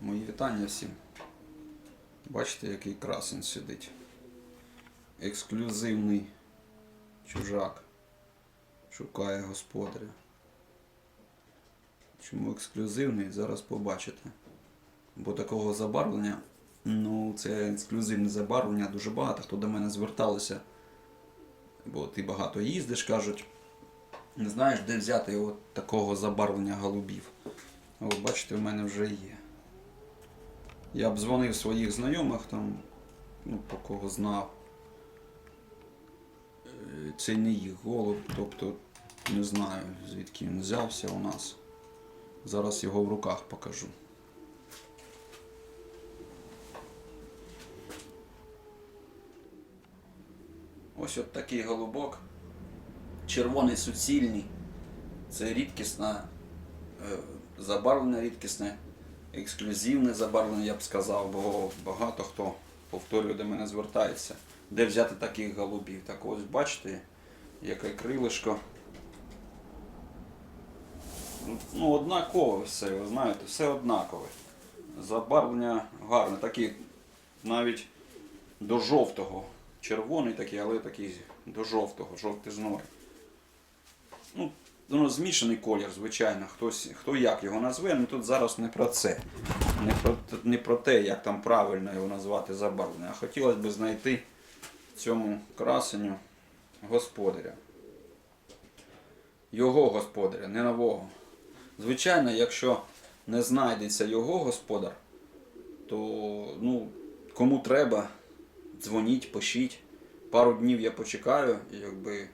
Мої вітання всім. Бачите, який красень сидить. Ексклюзивний чужак. Шукає господаря. Чому ексклюзивний? Зараз побачите. Бо такого забарвлення, ну, це ексклюзивне забарвлення, дуже багато хто до мене зверталися. Бо ти багато їздиш, кажуть. Не знаєш, де взяти от такого забарвлення голубів. От бачите, в мене вже є. Я б дзвонив своїх знайомих, там, ну, по кого знав. Е, Це не їх голуб, тобто не знаю, звідки він взявся у нас. Зараз його в руках покажу. Ось от такий голубок. Червоний суцільний. Це рідкісна, е, забарвлення рідкісне, ексклюзивне забарвлення, я б сказав, бо багато хто повторює до мене звертається. Де взяти таких голубів? Так ось бачите, яке крилишко. Ну, однакове все, ви знаєте, все однакове. Забарвлення гарне, такі навіть до жовтого. Червоний такий, але такий до жовтого, жовтизної. Ну, воно змішаний колір, звичайно. Хтось, хто як його назве, ну тут зараз не про це. Не про, не про те, як там правильно його назвати забарвлення. А хотілося б знайти цьому красенню господаря. Його господаря, не нового. Звичайно, якщо не знайдеться його господар, то ну, кому треба, дзвоніть, пишіть. Пару днів я почекаю, і якби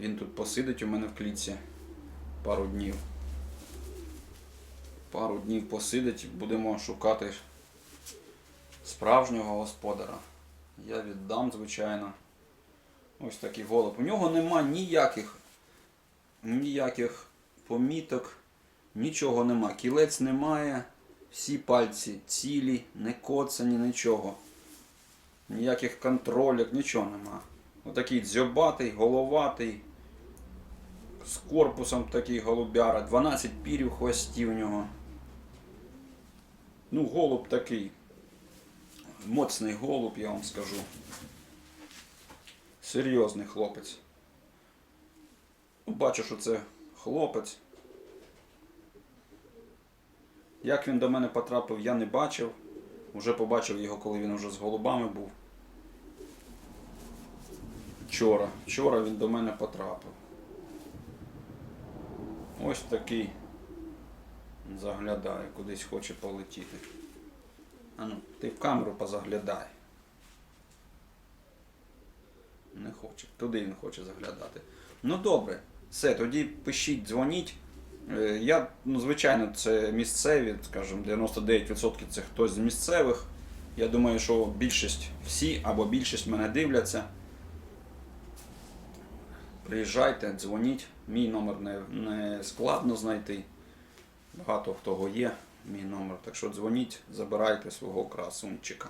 він тут посидить у мене в клітці пару днів. Пару днів посидить, будемо шукати справжнього господара. Я віддам, звичайно. Ось такий голуб. У нього нема ніяких, ніяких поміток, нічого нема. Кілець немає, всі пальці цілі, не коцані, нічого. Ніяких контролів, нічого нема. Отакий дзьобатий, головатий, з корпусом такий голубяра, 12 пірів в хвості в нього. Ну, голуб такий. Моцний голуб, я вам скажу. Серйозний хлопець. Ну, бачу, що це хлопець. Як він до мене потрапив, я не бачив. Уже побачив його, коли він вже з голубами був. Вчора. Вчора він до мене потрапив. Ось такий заглядає, кудись хоче полетіти. А ну, ти в камеру позаглядай. Не хоче. Туди він хоче заглядати. Ну добре, все, тоді пишіть, дзвоніть. Е, Я, ну, звичайно, це місцеві, скажімо, 99% це хтось з місцевих. Я думаю, що більшість всі або більшість мене дивляться. Приїжджайте, дзвоніть. Мій номер не, не складно знайти. Багато в того є мій номер. Так що дзвоніть, забирайте свого красунчика.